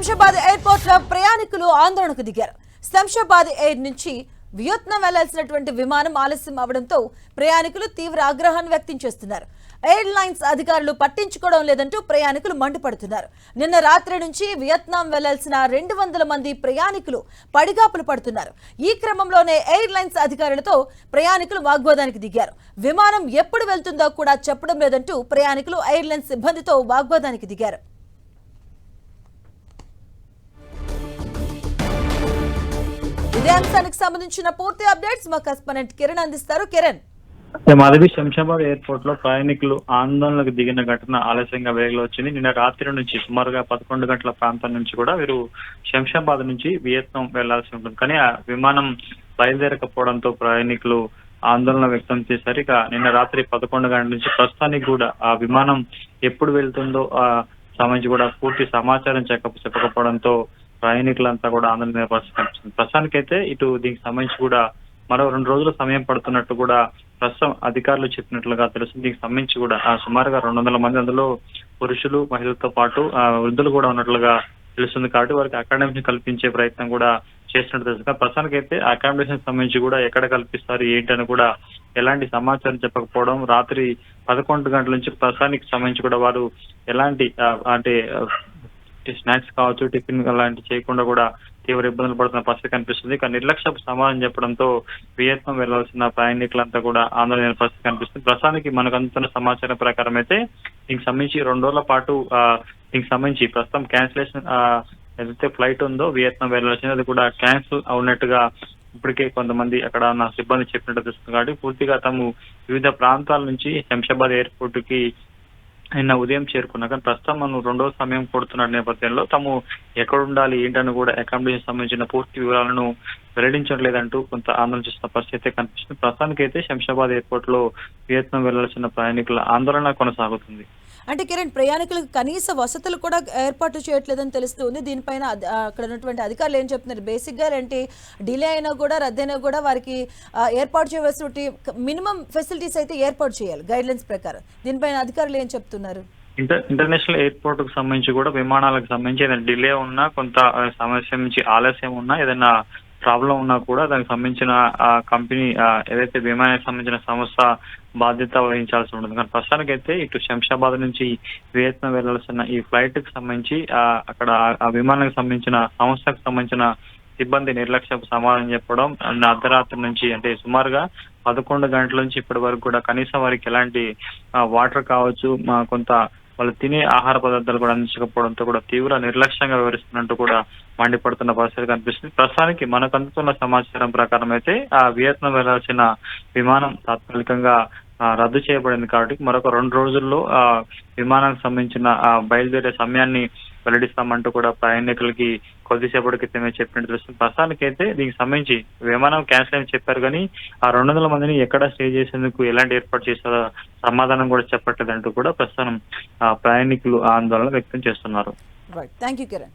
శంషాబాద్ ఎయిర్పోర్ట్లో ప్రయాణికులు ఆందోళనకు దిగారు. శంషాబాద్ ఎయిర్ నుంచి వియత్నాం వెళ్ళాల్సినటువంటి విమానం ఆలస్యం అవడంతో ప్రయాణికులు తీవ్ర ఆగ్రహాన్ని వ్యక్తం చేస్తున్నారు. ఎయిర్ లైన్స్ అధికారులు పట్టించుకోవడం లేదంటూ ప్రయాణికులు మండిపడుతున్నారు. నిన్న రాత్రి నుంచి వియత్నాం వెళ్ళాల్సిన రెండు వందల మంది ప్రయాణికులు పడిగాపులు పడుతున్నారు. ఈ క్రమంలోనే ఎయిర్ లైన్స్ అధికారులతో ప్రయాణికులు వాగ్వాదానికి దిగారు. విమానం ఎప్పుడు వెళ్తుందో కూడా చెప్పడం లేదంటూ ప్రయాణికులు ఎయిర్ లైన్స్ సిబ్బందితో వాగ్వాదానికి దిగారు. ఇదే అంశానికి సంబంధించిన పూర్తి అప్డేట్స్ మా కస్పనెంట్ కిరణ్ అందిస్తారు. కిరణ్. మాధవి శంషాబాద్ ఎయిర్పోర్ట్లో ప్రయాణికులు ఆందోళనకు దిగిన ఘటన ఆలస్యంగా వేగలో వచ్చింది. నిన్న రాత్రి నుంచి సుమారుగా పదకొండు గంటల ప్రాంతం నుంచి కూడా వీరు శంషాబాద్ నుంచి వియత్నాం వెళ్ళాల్సి ఉంటుంది. కానీ ఆ విమానం బయలుదేరకపోవడంతో ప్రయాణికులు ఆందోళన వ్యక్తం చేశారు. ఇక నిన్న రాత్రి పదకొండు గంటల నుంచి ప్రస్తుతానికి కూడా ఆ విమానం ఎప్పుడు వెళ్తుందో ఆ సంబంధించి కూడా పూర్తి సమాచారం చెప్పక చెప్పకపోవడంతో ప్రయాణికులంతా కూడా ఆందోళన పరిస్థితి కనిపిస్తుంది. ప్రస్తుతానికైతే ఇటు దీనికి సంబంధించి కూడా మరో రెండు రోజులు సమయం పడుతున్నట్టు కూడా ప్రస్తుతం అధికారులు చెప్పినట్లుగా తెలుస్తుంది. దీనికి సంబంధించి కూడా సుమారుగా రెండు వందల మంది అందులో పురుషులు మహిళలతో పాటు ఆ వృద్ధులు కూడా ఉన్నట్లుగా తెలుస్తుంది. కాబట్టి వారికి అకామిడేషన్ కల్పించే ప్రయత్నం కూడా చేస్తున్నట్టు తెలుస్తుంది. ప్రస్తుతానికి అయితే అకామిడేషన్ సంబంధించి కూడా ఎక్కడ కల్పిస్తారు ఏంటని కూడా ఎలాంటి సమాచారం చెప్పకపోవడం రాత్రి పదకొండు గంటల నుంచి ప్రస్తుతానికి సంబంధించి కూడా వారు ఎలాంటి అంటే స్నాక్స్ కావచ్చు టిఫిన్ అలాంటి చేయకుండా కూడా తీవ్ర ఇబ్బందులు పడుతున్న పరిస్థితి కనిపిస్తుంది. కానీ నిర్లక్ష్యపు సమాధానం చెప్పడంతో వియత్నం వెళ్ళాల్సిన ప్రయాణికులంతా కూడా ఆందోళన పరిస్థితి కనిపిస్తుంది. ప్రస్తుతానికి మనకు అందుతున్న సమాచారం ప్రకారం అయితే దీనికి సంబంధించి రెండు రోజుల పాటు దీనికి సంబంధించి ప్రస్తుతం క్యాన్సిలేషన్ ఏదైతే ఫ్లైట్ ఉందో వియత్నాం వెళ్ళాల్సింది అది కూడా క్యాన్సిల్ అవునట్టుగా ఇప్పటికే కొంతమంది అక్కడ నా సిబ్బంది చెప్పినట్టు తెలుస్తుంది. కాబట్టి పూర్తిగా తాము వివిధ ప్రాంతాల నుంచి శంషాబాద్ ఎయిర్పోర్ట్కి నిన్న ఉదయం చేరుకున్నాక ప్రస్తుతం మనం రెండో సమయం కొడుతున్న నేపథ్యంలో తాము ఎక్కడ ఉండాలి ఏంటని కూడా అకామిడేషన్ సంబంధించిన పూర్తి వివరాలను వెల్లడించట్లేదంటూ కొంత ఆందోళన చేస్తున్న పరిస్థితి కనిపిస్తుంది. ప్రస్తుతానికి అయితే శంషాబాద్ ఎయిర్పోర్ట్లో వియత్నాం వెళ్ళాల్సిన ప్రయాణికుల ఆందోళన కొనసాగుతుంది. అంటే కిరణ్ ప్రయాణికులకు కనీస వసతులు కూడా ఏర్పాటు చేయట్లేదని తెలుస్తుంది. దీనిపైన అక్కడ ఉన్నటువంటి అధికారులు ఏం చెప్తున్నారు? బేసిక్గా ఏంటి? డిలే అయినా కూడా రద్దయినా కూడా వారికి ఏర్పాటు చేయవలసిన మినిమం ఫెసిలిటీస్ అయితే ఏర్పాటు చేయాలి గైడ్ లైన్స్ ప్రకారం. దీనిపైన అధికారులు ఏం చెప్తున్నారు? ఇంటర్ ఇంటర్నేషనల్ ఎయిర్పోర్ట్కు సంబంధించి కూడా విమానాలకు సంబంధించి ఏదైనా డిలే ఉన్నా కొంత సమస్య నుంచి ఆలస్యం ఉన్నా ఏదైనా ప్రాబ్లం ఉన్నా కూడా దానికి సంబంధించిన కంపెనీ ఏదైతే విమానానికి సంబంధించిన సంస్థ బాధ్యత వహించాల్సి ఉంటుంది. కానీ ప్రస్తుతానికైతే ఇటు శంషాబాద్ నుంచి వియత్నం వెళ్ళాల్సిన ఈ ఫ్లైట్కి సంబంధించి ఆ, అక్కడ ఆ- విమానానికి సంబంధించిన సంస్థకు సంబంధించిన సిబ్బంది నిర్లక్ష్యపు సమాధానం చెప్పడం అర్ధరాత్రి నుంచి అంటే సుమారుగా పదకొండు గంటల నుంచి ఇప్పటి వరకు కూడా కనీసం వారికి ఎలాంటి వాటర్ కావచ్చు మా కొంత వాళ్ళు తినే ఆహార పదార్థాలు కూడా అందించకపోవడంతో కూడా తీవ్ర నిర్లక్ష్యంగా వివరిస్తున్నట్టు కూడా మండిపడుతున్న పరిస్థితి కనిపిస్తుంది. ప్రస్తుతానికి మనకు అందుతున్న సమాచారం ప్రకారం అయితే ఆ వియత్నాం వెళ్ళాల్సిన విమానం తాత్కాలికంగా ఆ, రద్దు చేయబడింది. కాబట్టి మరొక రెండు రోజుల్లో ఆ విమానానికి సంబంధించిన ఆ బయలుదేరే సమయాన్ని వెల్లడిస్తామంటూ కూడా ప్రయాణికులకి కొద్దిసేపటి క్రితమే చెప్పినట్టు తెలుస్తుంది. ప్రస్తుతానికి అయితే దీనికి సంబంధించి విమానం క్యాన్సిల్ అని చెప్పారు కానీ ఆ రెండు వందల మందిని ఎక్కడ స్టే చేసేందుకు ఎలాంటి ఏర్పాటు చేస్తారో సమాధానం కూడా చెప్పట్లేదంటూ కూడా ప్రస్తుతం ఆ, ప్రయాణికులు ఆందోళన వ్యక్తం చేస్తున్నారు. Right thank you Kiran